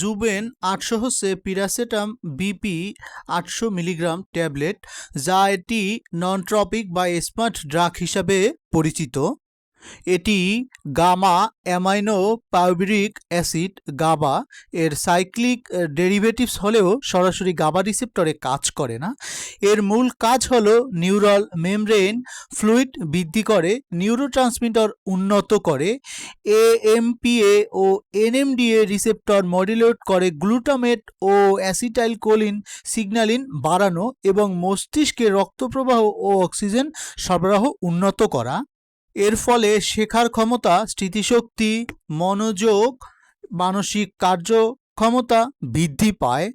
জুবেন আটশো হচ্ছে piracetam BP আটশো মিলিগ্রাম ট্যাবলেট, যা এটি নন ট্রপিক বা স্মার্ট ড্রাগ হিসাবে পরিচিত। এটি গামা অ্যামাইনো পাউবিরিক অ্যাসিড, গাবা, এর সাইক্লিক ডেরিভেটিভস হলেও সরাসরি গাবা রিসেপ্টরে কাজ করে না। এর মূল কাজ হলো নিউরাল মেমব্রেন ফ্লুইড বৃদ্ধি করে, নিউরোট্রান্সমিটার উন্নত করে এ এএমপিএ ও এনএমডিএ রিসেপ্টর মডুলেট করে গ্লুটামেট ও অ্যাসিটাইল কোলিন সিগন্যালিন বাড়ানো এবং মস্তিষ্কে রক্তপ্রবাহ ও অক্সিজেন সরবরাহ উন্নত করা। এর ফলে শেখার ক্ষমতা, স্মৃতিশক্তি, মনোযোগ, মানসিক কার্যক্ষমতা বৃদ্ধি পায়।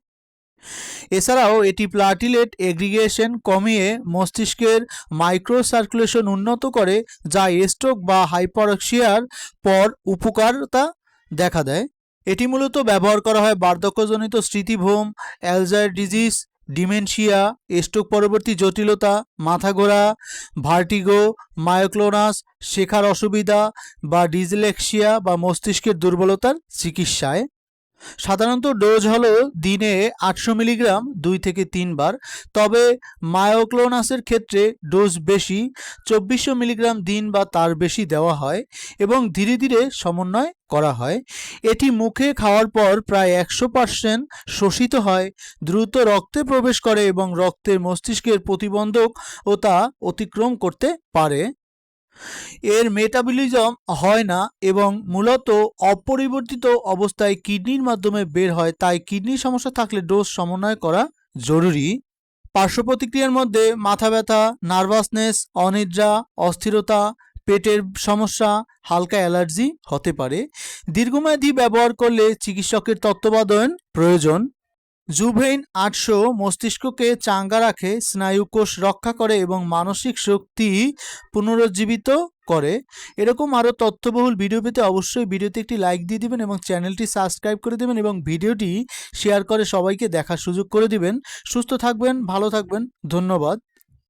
এছাড়াও এটি প্লাটিলেট এগ্রিগেশন কমিয়ে মস্তিষ্কের মাইক্রো সার্কুলেশন উন্নত করে, যা স্ট্রোক বা হাইপারক্সিয়ার পর উপকারতা দেখা দেয়। এটি মূলত ব্যবহার করা হয় বার্ধক্যজনিত স্মৃতিভ্রম অ্যালজার ডিজিজ ডিমেনশিয়া, স্ট্রোক পরবর্তী জটিলতা, মাথা ঘোরা, ভার্টিগো, মায়োক্লোনাস, শেখার অসুবিধা বা ডিজলেক্সিয়া বা মস্তিষ্কের দুর্বলতার চিকিৎসায়। সাধারণত ডোজ হলো দিনে আটশো মিলিগ্রাম দুই থেকে তিনবার, তবে মায়োক্লোনাসের ক্ষেত্রে ডোজ বেশি, চব্বিশশো মিলিগ্রাম দিন বা তার বেশি দেওয়া হয় এবং ধীরে ধীরে সমন্বয় করা হয়। এটি মুখে খাওয়ার পর প্রায় একশো পার্সেন্ট শোষিত হয়, দ্রুত রক্তে প্রবেশ করে এবং রক্তের মস্তিষ্কের প্রতিবন্ধক ও তা অতিক্রম করতে পারে। এর মেটাবলিজম হয় না এবং মূলত অপরিবর্তিত অবস্থায় কিডনির মাধ্যমে বের হয়, তাই কিডনির সমস্যা থাকলে ডোজ সমন্বয় করা জরুরি। পার্শ্ব প্রতিক্রিয়ার মধ্যে মাথা ব্যথা নার্ভাসনেস অনিদ্রা, অস্থিরতা, পেটের সমস্যা, হালকা অ্যালার্জি হতে পারে। দীর্ঘমেয়াদী ব্যবহার করলে চিকিৎসকের তত্ত্বাবধান প্রয়োজন। জুভেইন আটশো মস্তিষ্ককে চাঙ্গা রাখে, স্নায়ুকোষ রক্ষা করে এবং মানসিক শক্তি পুনরুজ্জীবিত করে। এরকম আরও তথ্যবহুল ভিডিও পেতে অবশ্যই ভিডিওতে একটি লাইক দিয়ে দিবেন এবং চ্যানেলটি সাবস্ক্রাইব করে দেবেন এবং ভিডিওটি শেয়ার করে সবাইকে দেখার সুযোগ করে দিবেন। সুস্থ থাকবেন, ভালো থাকবেন, ধন্যবাদ।